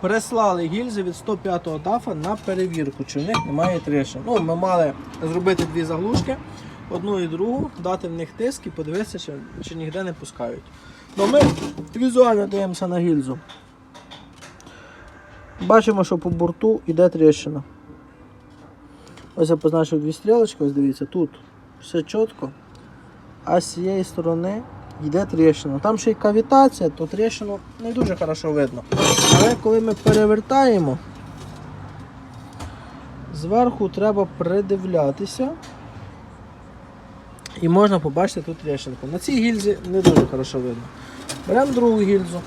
Прислали гільзи від 105-го дафа на перевірку, чи в них немає тріщин. Ну, ми мали зробити дві заглушки, одну і другу, дати в них тиск і подивитися, чи, чи ніде не пускають. Ну, ми візуально дивимося на гільзу. Бачимо, що по борту йде тріщина. Ось я позначив дві стрілочки, ось дивіться, тут все чітко, а з цієї сторони йде тріщина. Там ще й кавітація, то тріщину не дуже хорошо видно. Але коли ми перевертаємо, зверху треба придивлятися. І можна побачити тут тріщинку. На цій гільзі не дуже хорошо видно. Беремо другу гільзу.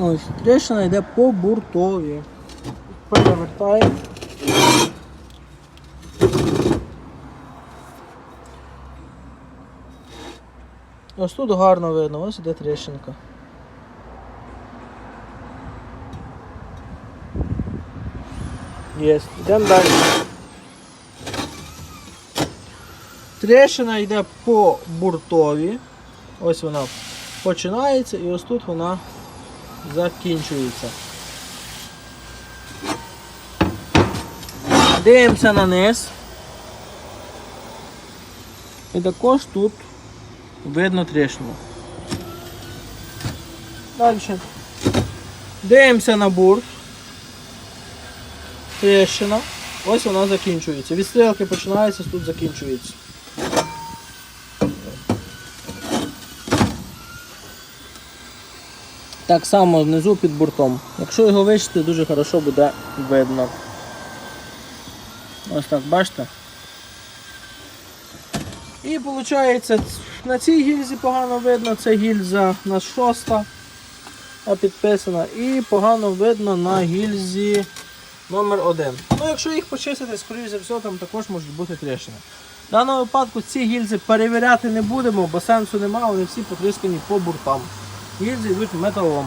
Ось, тріщина йде по буртові. Перевертаємо. Ось тут гарно видно, ось іде тріщинка. Є, йдемо далі. Тріщина йде по буртові. Ось вона починається і ось тут вона закінчується. Дивимося на низ. І також тут видно тріщину. Далі. Дивимося на бурт. Тріщина. Ось вона закінчується. Від стрілки починається, тут закінчується. Так само внизу під бортом. Якщо його вичити, дуже хорошо буде видно. Ось так, бачите? І виходить, на цій гільзі погано видно, це гільза на шоста підписана. І погано видно на гільзі номер 1 Ну, якщо їх почистити, скоріш за все, там також можуть бути тріщини. В даному випадку ці гільзи перевіряти не будемо, бо сенсу немає, вони всі потріскані по буртам. Гільзи йдуть металом.